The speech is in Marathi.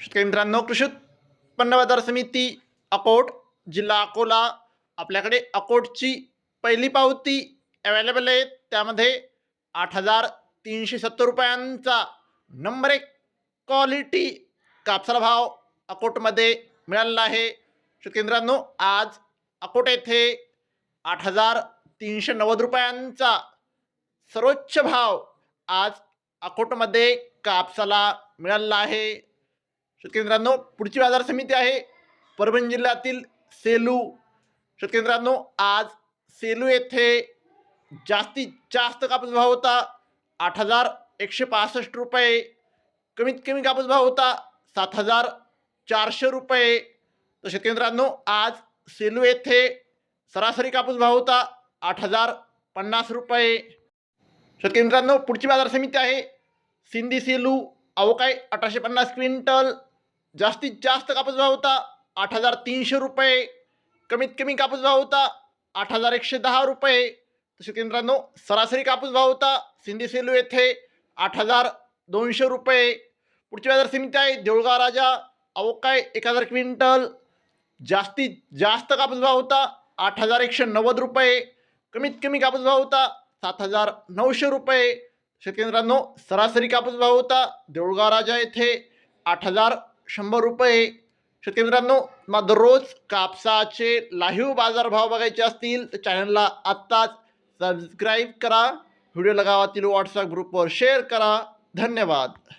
शेतकरी मित्रांनो कृषी उत्पन्न बाजार समिती अकोट जिल्हा अकोला आपल्याकडे अकोटची पहिली पावती अवेलेबल आहे. त्यामध्ये आठ हजार तीनशे सत्तर रुपयांचा नंबर एक क्वालिटी कापसाला भाव अकोटमध्ये मिळालेला आहे. शेतकरी मित्रांनो आज अकोट येथे आठ हजार तीनशे नव्वद रुपयांचा सर्वोच्च भाव आज अकोटमध्ये कापसाला मिळालेला आहे. शेतकरी मित्रांनो पुढची बाजार समिती आहे. परभणी जिल्ह्यातील सेलू. शेतकरी मित्रांनो आज सेलू येथे जास्तीत जास्त कापूस भाव होता. आठ हजार एकशे पासष्ट रुपये. कमीत कमी कापूस भाव होता सात हजार चारशे रुपये. तर शेतकरी मित्रांनो आज सेलू येथे सरासरी कापूस भाव होता आठ हजार पन्नास रुपये. शेतकरी मित्रांनो पुढची बाजार समिती आहे. सिंधी सेलू अवकाय अठराशे पन्नास क्विंटल. जास्तीत जास्त कापूस भाव होता आठ हजार तीनशे रुपये कमीत कमी कापूस भाव होता आठ हजार एकशे दहा रुपये. तसे केंद्रांनो सरासरी कापूस भाव होता सिंधी सेलू येथे आठ हजार दोनशे रुपये. पुढची बाजार समिती आहे देऊळगाव राजा अवकाय एक हजार क्विंटल. जास्तीत जास्त कापूस भाव होता आठ हजार एकशे नव्वद रुपये कमीत कमी कापूस भाव होता सात हजार नऊशे रुपये. शेतकरी सरासरी कापूस भाव होता देऊळगाव राजा येथे आठ हजार शंभर रुपये. शेतकरी मित्रांनो मग दररोज कापसाचे लाईव्ह बाजारभाव बघायचे असतील तर चॅनलला आत्ताच सबस्क्राईब करा. व्हिडिओ लगावातील व्हॉट्सअप ग्रुपवर शेअर करा. धन्यवाद.